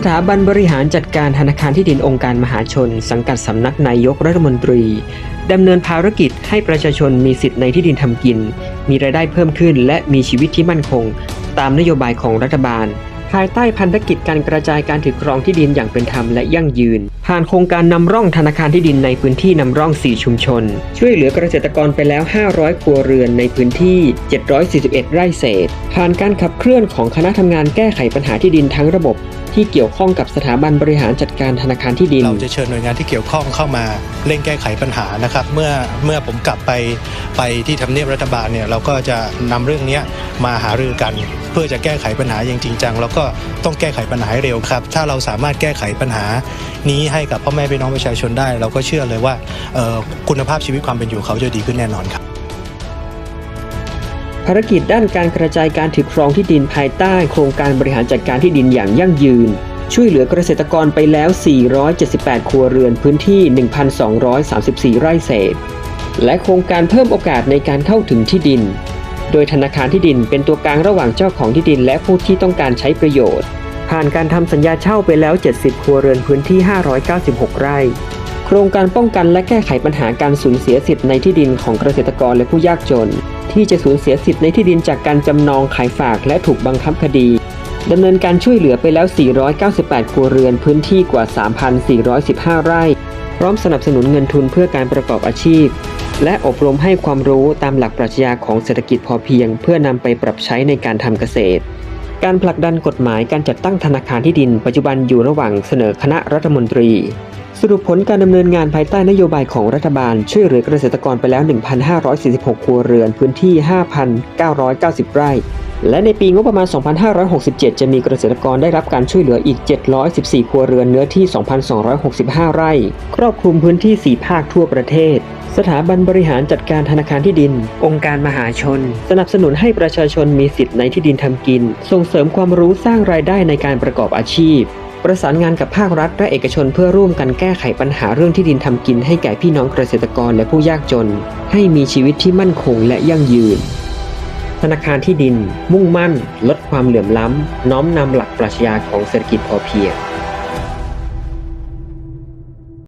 สถาบันบริหารจัดการธนาคารที่ดินองค์การมหาชน สังกัดสำนักนายกรัฐมนตรีดำเนินภารกิจให้ประชาชนมีสิทธิ์ในที่ดินทำกิน มีรายได้เพิ่มขึ้น และมีชีวิตที่มั่นคง ตามนโยบายของรัฐบาล ภายใต้พันธกิจการกระจายการถือครองที่ดินอย่างเป็นธรรมและยั่งยืน ผ่านโครงการนำร่องธนาคารที่ดินในพื้นที่นำร่อง 4 ชุมชน ช่วยเหลือเกษตรกรไปแล้ว 500 ครัวเรือนในพื้นที่ 741 ไร่เศษ ผ่านการขับเคลื่อนของคณะทำงานแก้ไขปัญหาที่ดินทั้งระบบ ที่เกี่ยวข้องกับสถาบันบริหารจัดการธนาคารที่ดิน เราจะเชิญหน่วยงานที่เกี่ยวข้องเข้ามาเร่งแก้ไขปัญหานะครับ เมื่อเมื่อผมกลับไปไปที่ทำเนียบรัฐบาลเนี่ยเราก็จะนำเรื่องนี้มาหารือกัน เพื่อจะแก้ไขปัญหาอย่างจริงจังแล้วก็ต้องแก้ไขปัญหาให้เร็วครับ ถ้าเราสามารถแก้ไขปัญหานี้ให้กับพ่อแม่พี่น้องประชาชนได้ เราก็เชื่อเลยว่าคุณภาพชีวิตความเป็นอยู่เขาจะดีขึ้นแน่นอนครับ ภารกิจด้านการกระจายการถือครองที่ดินภายใต้โครงการบริหารจัดการที่ดินอย่างยั่งยืน ช่วยเหลือเกษตรกรไปแล้ว 478 ครัวเรือนพื้นที่ 1,234 ไร่เศษ และโครงการเพิ่มโอกาสในการเข้าถึงที่ดิน โดยธนาคารที่ดินเป็นตัวกลางระหว่างเจ้าของที่ดินและผู้ที่ต้องการใช้ประโยชน์ ผ่านการทำสัญญาเช่าไปแล้ว 70 ครัวเรือนพื้นที่ 596 ไร่โครงการป้องกันและแก้ไขปัญหาการสูญเสียสิทธิ์ในที่ดินของเกษตรกรและผู้ยากจน ที่จะสูญเสียสิทธิ์ในที่ดินจากการจำนองขายฝากและถูกบังคับคดีดำเนินการช่วยเหลือไปแล้ว 498 ครัวเรือนพื้นที่กว่า 3,415 ไร่ พร้อมสนับสนุนเงินทุนเพื่อการประกอบอาชีพ และอบรมให้ความรู้ตามหลักปรัชญาของเศรษฐกิจพอเพียง เพื่อนำไปปรับใช้ในการทำเกษตร การผลักดันกฎหมายการจัดตั้งธนาคารที่ดิน ปัจจุบันอยู่ระหว่างเสนอคณะรัฐมนตรี สรุปผลการดำเนินงานภายใต้นโยบายของรัฐบาล ช่วยเหลือเกษตรกรไปแล้ว 1,546 ครัวเรือนพื้นที่ 5,990 ไร่ และในปีงบประมาณ 2,567 จะมีเกษตรกรได้รับการช่วยเหลืออีก 714 ครัวเรือนเนื้อที่ 2,265 ไร่ ครอบคลุมพื้นที่ 4 ภาคทั่วประเทศ สถาบันบริหารจัดการธนาคารที่ดิน องค์การมหาชน สนับสนุนให้ประชาชนมีสิทธิ์ในที่ดินทำกิน ส่งเสริมความรู้สร้างรายได้ในการประกอบอาชีพ ประสานงานกับภาครัฐและเอกชนเพื่อร่วมกันแก้ไขปัญหาเรื่องที่ดินทำกินให้แก่พี่น้องเกษตรกรและผู้ยากจน ให้มีชีวิตที่มั่นคงและยั่งยืนธนาคารที่ดิน มุ่งมั่น ลดความเหลื่อมล้ำ น้อมนำหลักปรัชญาของเศรษฐกิจพอเพียง